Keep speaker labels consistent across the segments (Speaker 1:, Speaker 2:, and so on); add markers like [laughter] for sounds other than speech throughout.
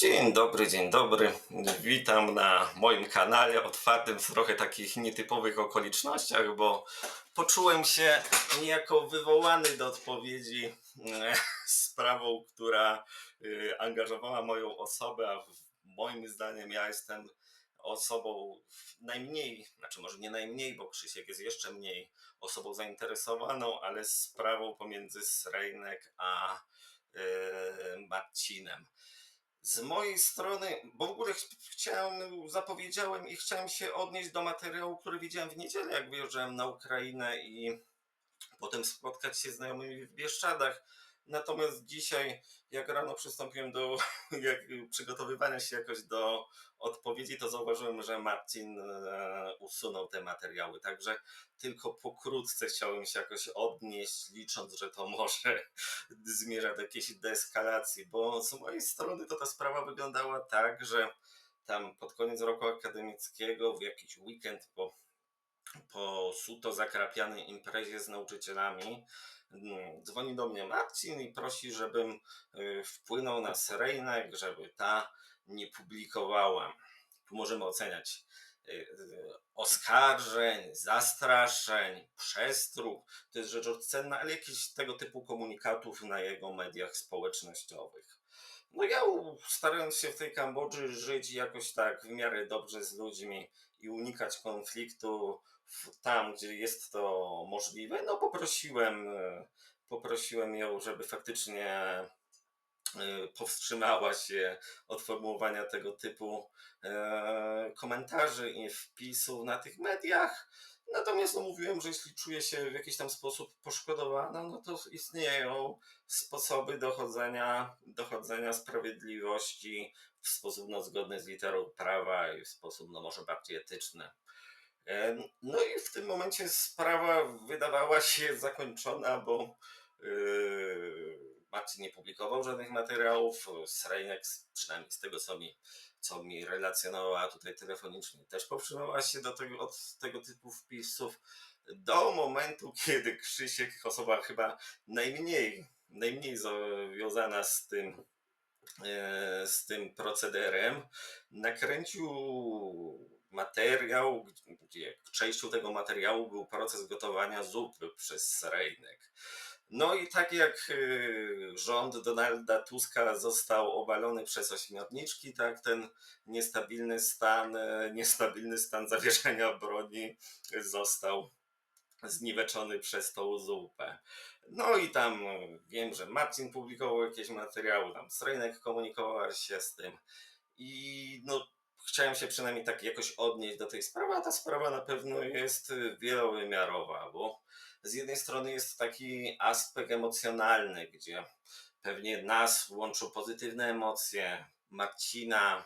Speaker 1: Dzień dobry, dzień dobry. Witam na moim kanale otwartym w trochę takich nietypowych okolicznościach, bo poczułem się niejako wywołany do odpowiedzi e, [laughs] sprawą, która e, angażowała moją osobę, a moim zdaniem ja jestem osobą najmniej, znaczy może nie najmniej, bo Krzysiek jest jeszcze mniej osobą zainteresowaną, ale sprawą pomiędzy Srejnek a e, Marcinem. Z mojej strony, bo w ogóle ch- chciałem, zapowiedziałem i chciałem się odnieść do materiału, który widziałem w niedzielę, jak wyjeżdżałem na Ukrainę i potem spotkać się z znajomymi w Bieszczadach. Natomiast dzisiaj, jak rano przystąpiłem do [laughs] jak, przygotowywania się jakoś do odpowiedzi, to zauważyłem, że Marcin e, usunął te materiały. Także tylko pokrótce chciałem się jakoś odnieść, licząc, że to może [laughs] zmierza do jakiejś deeskalacji, bo z mojej strony to ta sprawa wyglądała tak, że tam pod koniec roku akademickiego, w jakiś weekend po, po suto zakrapianej imprezie z nauczycielami, mm, dzwoni do mnie Marcin i prosi, żebym y, wpłynął na Serejnek, żeby ta nie publikowała. Tu możemy oceniać y, y, oskarżeń, zastraszeń, przestróg, to jest rzecz odcenna, ale jakichś tego typu komunikatów na jego mediach społecznościowych. No ja starając się w tej Kambodży żyć jakoś tak w miarę dobrze z ludźmi i unikać konfliktu tam, gdzie jest to możliwe, no poprosiłem, poprosiłem ją, żeby faktycznie e, powstrzymała się od formułowania tego typu e, komentarzy i wpisów na tych mediach. Natomiast no, mówiłem, że jeśli czuję się w jakiś tam sposób poszkodowana, no to istnieją sposoby dochodzenia, dochodzenia sprawiedliwości w sposób no, zgodny z literą prawa i w sposób no, może bardziej etyczny. No i w tym momencie sprawa wydawała się zakończona, bo yy, Marcin nie publikował żadnych materiałów. Srejnek, przynajmniej z tego co mi, co mi relacjonowała tutaj telefonicznie, też powstrzymała się do tego, od tego typu wpisów do momentu, kiedy Krzysiek, osoba chyba najmniej, najmniej związana z tym, e, z tym procederem, nakręcił materiał, gdzie częścią tego materiału był proces gotowania zupy przez Serejnek. No i tak jak y, rząd Donalda Tuska został obalony przez ośmiorniczki, tak ten niestabilny stan, e, niestabilny stan zawieszenia broni został zniweczony przez tą zupę. No i tam e, wiem, że Marcin publikował jakieś materiały, tam Srejnek komunikowała się z tym i no chciałem się przynajmniej tak jakoś odnieść do tej sprawy, a ta sprawa na pewno jest y, wielowymiarowa, bo z jednej strony jest taki aspekt emocjonalny, gdzie pewnie nas łączą pozytywne emocje, Marcina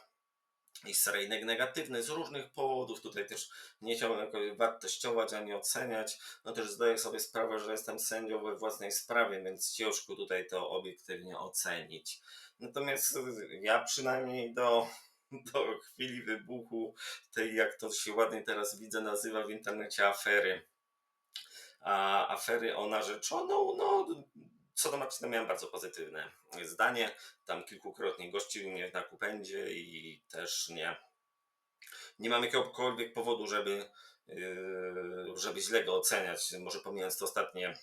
Speaker 1: i Serejnek negatywne z różnych powodów. Tutaj też nie chciałbym jakoś wartościować ani oceniać. No też zdaję sobie sprawę, że jestem sędzią we własnej sprawie, więc ciężko tutaj to obiektywnie ocenić. Natomiast ja przynajmniej do, do chwili wybuchu tej, jak to się ładnie teraz widzę, nazywa w internecie afery, a afery o narzeczoną, no co do Marcina miałem bardzo pozytywne zdanie. Tam kilkukrotnie gościł mnie na kupędzie i też nie, nie mam jakiegokolwiek powodu, żeby, yy, żeby źle go oceniać. Może pomijając te ostatnie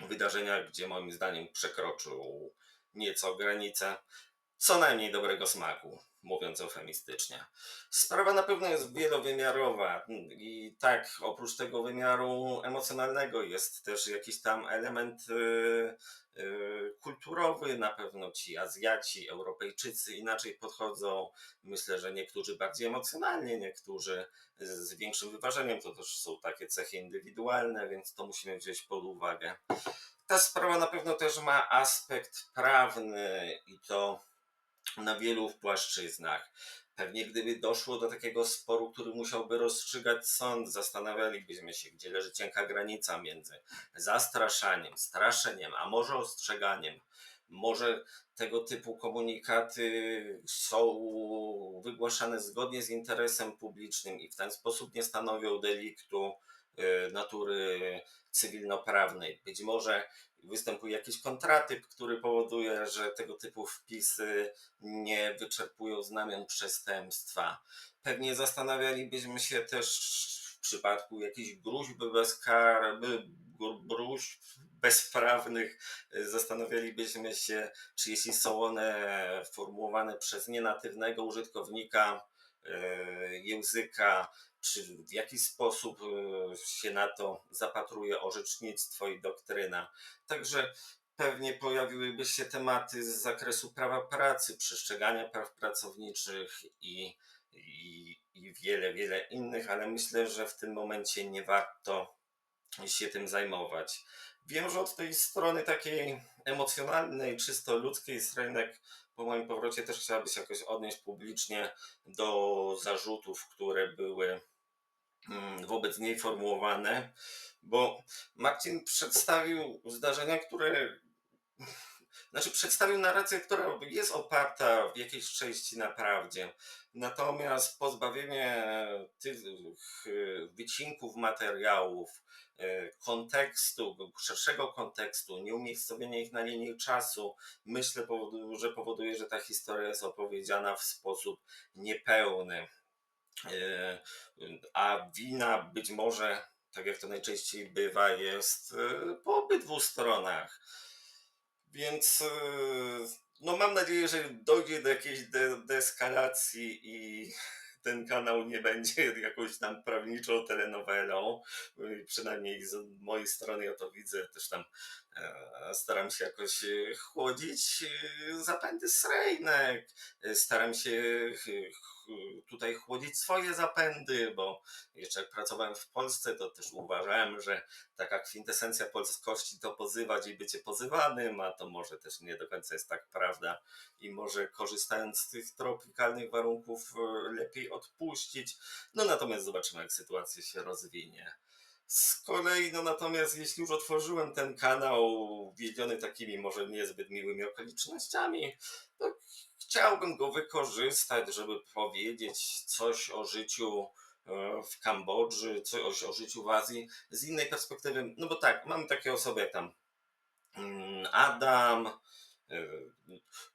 Speaker 1: wydarzenia, gdzie moim zdaniem przekroczył nieco granicę co najmniej dobrego smaku, mówiąc eufemistycznie. Sprawa na pewno jest wielowymiarowa i tak, oprócz tego wymiaru emocjonalnego jest też jakiś tam element y, y, kulturowy. Na pewno ci Azjaci, Europejczycy inaczej podchodzą. Myślę, że niektórzy bardziej emocjonalnie, niektórzy z większym wyważeniem. To też są takie cechy indywidualne, więc to musimy wziąć pod uwagę. Ta sprawa na pewno też ma aspekt prawny i to na wielu płaszczyznach. Pewnie gdyby doszło do takiego sporu, który musiałby rozstrzygać sąd, zastanawialibyśmy się, gdzie leży cienka granica między zastraszaniem, straszeniem, a może ostrzeganiem. Może tego typu komunikaty są wygłaszane zgodnie z interesem publicznym i w ten sposób nie stanowią deliktu y, natury cywilnoprawnej. Być może występuje jakiś kontratyp, który powoduje, że tego typu wpisy nie wyczerpują znamion przestępstwa. Pewnie zastanawialibyśmy się też w przypadku jakichś gruźb bezkar, by- gru- gruźb bezprawnych, zastanawialibyśmy się, czy jeśli są one formułowane przez nienatywnego użytkownika y, języka, czy w jaki sposób y, się na to zapatruje orzecznictwo i doktryna. Także pewnie pojawiłyby się tematy z zakresu prawa pracy, przestrzegania praw pracowniczych i, i, i wiele, wiele innych, ale myślę, że w tym momencie nie warto się tym zajmować. Wiem, że od tej strony takiej emocjonalnej, czysto ludzkiej Srenek po moim powrocie też chciałaby się jakoś odnieść publicznie do zarzutów, które były mm, wobec niej formułowane, bo Marcin przedstawił zdarzenia, które. Znaczy, przedstawił narrację, która jest oparta w jakiejś części na prawdzie. Natomiast pozbawienie tych wycinków materiałów, kontekstu, szerszego kontekstu, nieumiejscowienie ich na linii czasu, myślę, że powoduje, że ta historia jest opowiedziana w sposób niepełny. E, A wina być może, tak jak to najczęściej bywa, jest e, po obydwu stronach. Więc e, no mam nadzieję, że dojdzie do jakiejś de- i ten kanał nie będzie [laughs] jakąś tam prawniczą telenowelą. E, Przynajmniej z mojej strony ja to widzę, też tam staram się jakoś e, chłodzić e, zapędy srejnek, E, staram się tutaj chłodzić swoje zapędy, bo jeszcze jak pracowałem w Polsce, to też uważałem, że taka kwintesencja polskości to pozywać i bycie pozywanym, a to może też nie do końca jest tak prawda i może korzystając z tych tropikalnych warunków e, lepiej odpuścić. No natomiast zobaczymy, jak sytuacja się rozwinie. Z kolei, no natomiast jeśli już otworzyłem ten kanał wiedziony takimi może niezbyt miłymi okolicznościami, to chciałbym go wykorzystać, żeby powiedzieć coś o życiu e, w Kambodży, coś o życiu w Azji z innej perspektywy. No bo tak, mamy takie osoby jak tam mm, Adam, e,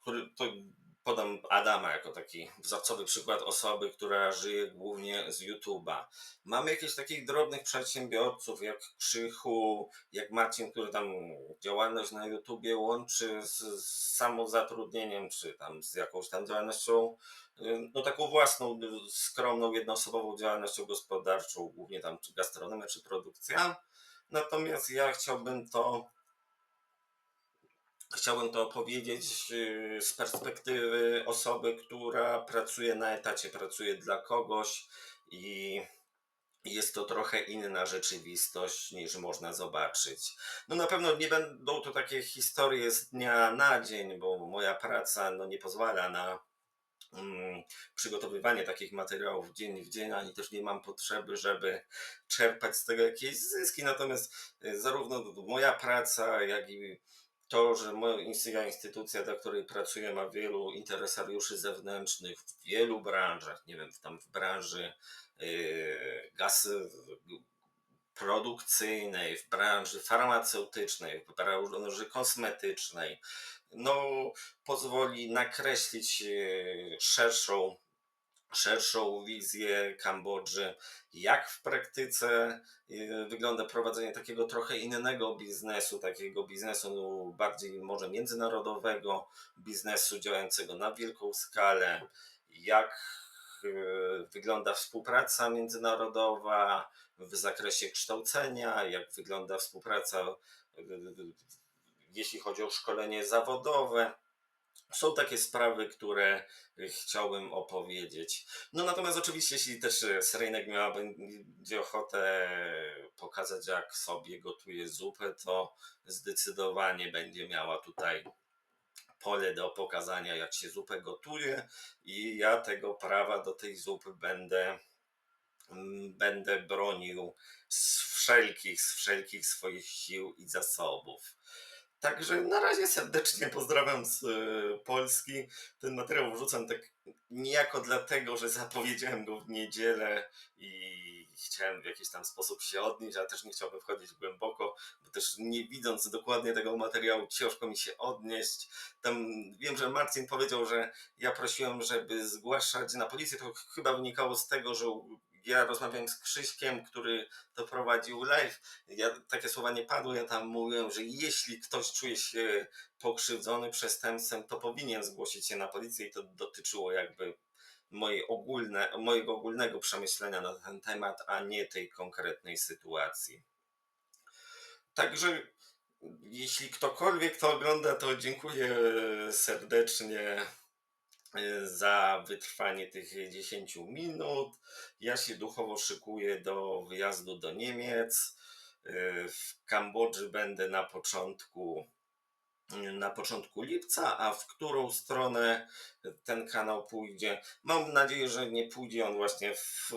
Speaker 1: który to podam Adama jako taki wzorcowy przykład osoby, która żyje głównie z YouTube'a. Mamy jakichś takich drobnych przedsiębiorców jak Krzychu, jak Marcin, który tam działalność na YouTubie łączy z, z samozatrudnieniem, czy tam z jakąś tam działalnością, y, no taką własną, skromną, jednoosobową działalnością gospodarczą, głównie tam czy gastronomia, czy produkcja. Natomiast ja chciałbym to Chciałbym to powiedzieć y, z perspektywy osoby, która pracuje na etacie, pracuje dla kogoś i jest to trochę inna rzeczywistość niż można zobaczyć. No na pewno nie będą to takie historie z dnia na dzień, bo moja praca no, nie pozwala na mm, przygotowywanie takich materiałów dzień w dzień, ani też nie mam potrzeby, żeby czerpać z tego jakieś zyski. Natomiast y, zarówno moja praca, jak i to, że moja instytucja, dla której pracuję, ma wielu interesariuszy zewnętrznych w wielu branżach, nie wiem, tam w branży yy, gaz produkcyjnej, w branży farmaceutycznej, w branży kosmetycznej, no pozwoli nakreślić yy, szerszą szerszą wizję Kambodży, jak w praktyce y, wygląda prowadzenie takiego trochę innego biznesu, takiego biznesu no, bardziej może międzynarodowego, biznesu działającego na wielką skalę, jak y, wygląda współpraca międzynarodowa w zakresie kształcenia, jak wygląda współpraca y, jeśli chodzi o szkolenie zawodowe. Są takie sprawy, które chciałbym opowiedzieć. No natomiast oczywiście, jeśli też e, Serenek miała ochotę pokazać, jak sobie gotuje zupę, to zdecydowanie będzie miała tutaj pole do pokazania, jak się zupę gotuje i ja tego prawa do tej zupy będę będę bronił z wszelkich, z wszelkich swoich sił i zasobów. Także na razie serdecznie pozdrawiam z e, Polski. Ten materiał wrzucam tak niejako dlatego, że zapowiedziałem go w niedzielę i chciałem w jakiś tam sposób się odnieść, ale też nie chciałbym wchodzić głęboko, bo też nie widząc dokładnie tego materiału, ciężko mi się odnieść. Tam wiem, że Marcin powiedział, że ja prosiłem, żeby zgłaszać na policję. To ch- chyba wynikało z tego, że ja rozmawiałem z Krzyśkiem, który to prowadził live. Ja, takie słowa nie padły, ja tam mówiłem, że jeśli ktoś czuje się pokrzywdzony przestępcem, to powinien zgłosić się na policję i to dotyczyło jakby ogólne, mojego ogólnego przemyślenia na ten temat, a nie tej konkretnej sytuacji. Także jeśli ktokolwiek to ogląda, to dziękuję serdecznie za wytrwanie tych 10 minut. Ja się duchowo szykuję do wyjazdu do Niemiec. E, W Kambodży będę na początku na początku lipca, a w którą stronę ten kanał pójdzie. Mam nadzieję, że nie pójdzie on właśnie w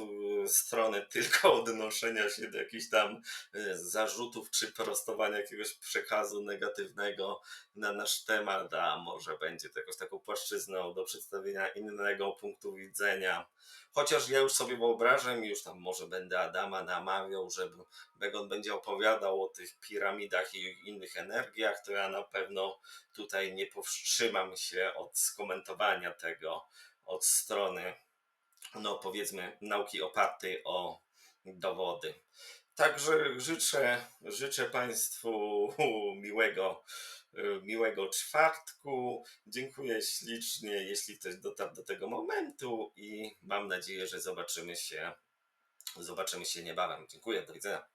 Speaker 1: stronę [laughs] tylko odnoszenia się do jakichś tam e, zarzutów czy prostowania jakiegoś przekazu negatywnego na nasz temat, a może będzie to jakąś taką płaszczyzną do przedstawienia innego punktu widzenia. Chociaż ja już sobie wyobrażam już tam może będę Adama namawiał, żeby Begon będzie opowiadał o tych piramidach i innych energiach, to ja na pewno tutaj nie powstrzymam się od skomentowania tego od strony, no powiedzmy, nauki opartej o dowody. Także życzę, życzę Państwu [laughs] miłego, miłego czwartku. Dziękuję ślicznie, jeśli ktoś dotarł do tego momentu i mam nadzieję, że zobaczymy się, zobaczymy się niebawem. Dziękuję, do widzenia.